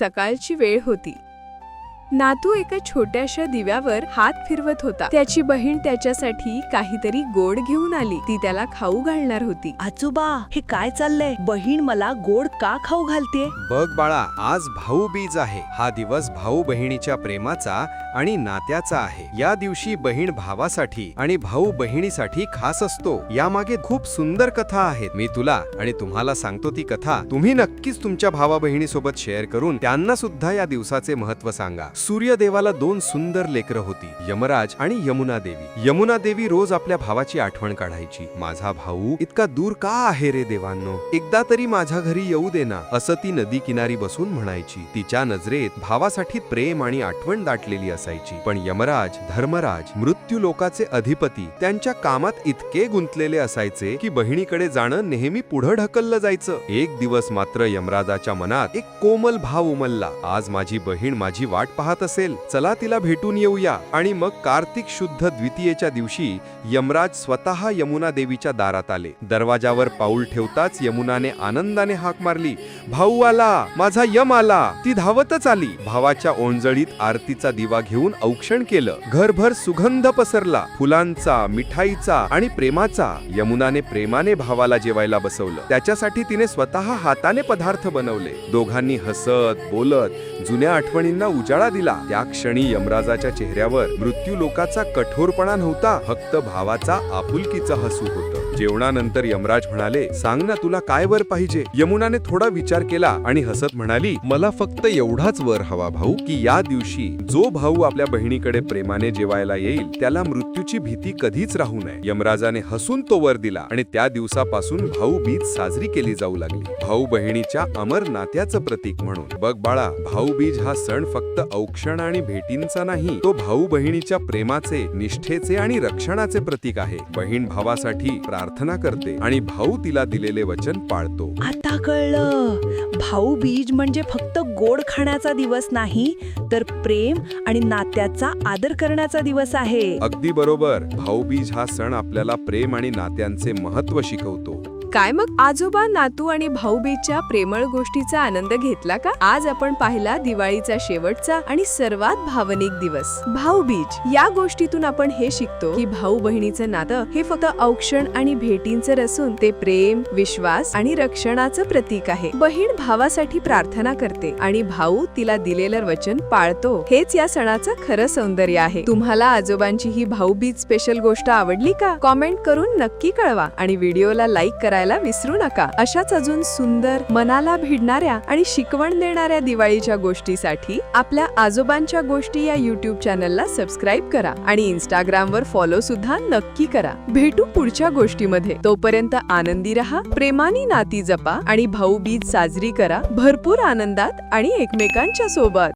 सकाळची वेळ होती. नातू एका छोट्याशा दिव्यावर हात फिरवत होता. त्याची बहीण त्याच्यासाठी काहीतरी गोड घेऊन आली. ती त्याला खाऊ घालणार होती. आजोबा हे काय चाललंय? बहीण मला गोड का खाऊ घालते बघ बाळा आज भाऊ बीज आहे. हा दिवस भाऊ बहिणीच्या प्रेमाचा आणि नात्याचा आहे. या दिवशी बहीण भावासाठी आणि भाऊ बहिणीसाठी खास असतो. यामागे खूप सुंदर कथा आहेत. मी तुला आणि तुम्हाला सांगतो ती कथा. तुम्ही नक्कीच तुमच्या भावा बहिणीसोबत शेअर करून त्यांना सुद्धा या दिवसाचे महत्त्व सांगा. सूर्यदेवाला दोन सुंदर लेकरं होती यमराज आणि यमुना देवी. यमुना देवी रोज आपल्या भावाची आठवण काढायची. माझा भाऊ इतका दूर का आहे रे देवांनो? एकदा तरी माझ्या घरी येऊ दे ना असं ती नदी किनारी बसून म्हणायची. तिच्या नजरेत भावासाठी प्रेम आणि आठवण दाटलेली असायची. पण यमराज धर्मराज मृत्यू लोकाचे अधिपती त्यांच्या कामात इतके गुंतलेले असायचे की बहिणीकडे जाणं नेहमी पुढं ढकललं जायचं. एक दिवस मात्र यमराजाच्या मनात एक कोमल भाव उमलला. आज माझी बहीण माझी वाट पाहत असेल चला तिला भेटून येऊया. आणि मग कार्तिक शुद्ध द्वितीयेच्या दिवशी यमराज स्वतः यमुना देवीच्या दारात आले. दरवाजावर पाऊल ठेवताच यमुनाने आनंदाने हाक मारली भाऊ आला माझा यम आला ती धावतच आली. भावाच्या ओंजळीत आरतीचा दिवा घेऊन औक्षण केलं. घरभर सुगंध पसरला. फुलांचा मिठाईचा आणि प्रेमाचा. यमुनाने प्रेमाने भावाला जेवायला बसवलं. त्याच्यासाठी तिने स्वतः हाताने पदार्थ बनवले. दोघांनी हसत बोलत जुन्या आठवणींना उजाळा दिला. त्या क्षणी यमराजाच्या चेहऱ्यावर मृत्यू लोकाचा कठोरपणा नव्हता फक्त भावाचा आपुलकीचा हसू होत. जेवणानंतर यमराज म्हणाले सांग ना तुला काय वर पाहिजे. यमुनाने थोडा विचार केला आणि हसत म्हणाली मला फक्त एवढाच वर हवा भाऊ की या दिवशी जो भाऊ आपल्या बहिणीकडे प्रेमाने जेवायला येईल त्याला मृत्यूची भीती कधीच राहू नये. यमराजाने हसून तो वर दिला आणि त्या दिवसापासून भाऊ बीज साजरी केली जाऊ लागली. भाऊ बहिणीच्या अमर नात्याचं प्रतीक म्हणून. बघ बाळा भाऊ बीज हा सण फक्त औक्षण आणि भेटींचा नाही तो भाऊ बहिणीच्या प्रेमाचे निष्ठेचे आणि रक्षणाचे प्रतीक आहे. बहीण भावासाठी प्रार्थना करते आणि भाऊ तिला दिलेले वचन पाळतो. आता कळलं. भाऊ बीज म्हणजे फक्त गोड खाण्याचा दिवस नाही तर प्रेम आणि नात्याचा आदर करण्याचा दिवस आहे. अगदी बरोबर. भाऊबीज हा सण आपल्याला प्रेम आणि नात्यांचे महत्त्व शिकवतो. काय मग? आजोबा नातू आणि भाऊबीजच्या प्रेमळ गोष्टीचा आनंद घेतला का? आज आपण पाहिला दिवाळीचा शेवटचा आणि सर्वात भावनिक दिवस. भाऊबीज. या गोष्टीतून आपण हे शिकतो की भाऊ बहिणीचं नातं हे फक्त औक्षण आणि भेटींचं नसून ते प्रेम विश्वास आणि रक्षणाचं प्रतीक आहे. बहीण भावासाठी प्रार्थना करते आणि भाऊ तिला दिलेलं वचन पाळतो. हेच या सणाचं खरं सौंदर्य आहे. तुम्हाला आजोबांची ही भाऊबीज स्पेशल गोष्ट आवडली का? कॉमेंट करून नक्की कळवा आणि व्हिडिओला लाईक करायला विसरू नका. अशाच अजून सुंदर मनाला भिडणाऱ्या आणि शिकवण देणाऱ्या दिवाळीच्या गोष्टीसाठी आपल्या आजोबांच्या गोष्टी या युट्यूब चॅनलला सबस्क्राईब करा आणि इंस्टाग्रामवर फॉलो सुद्धा नक्की करा. भेटू पुढच्या गोष्टीमध्ये. तोपर्यंत आनंदी रहा प्रेमानी नाती जपा आणि भाऊबीज साजरी करा. भरपूर आनंदात आणि एकमेकांच्या सोबत.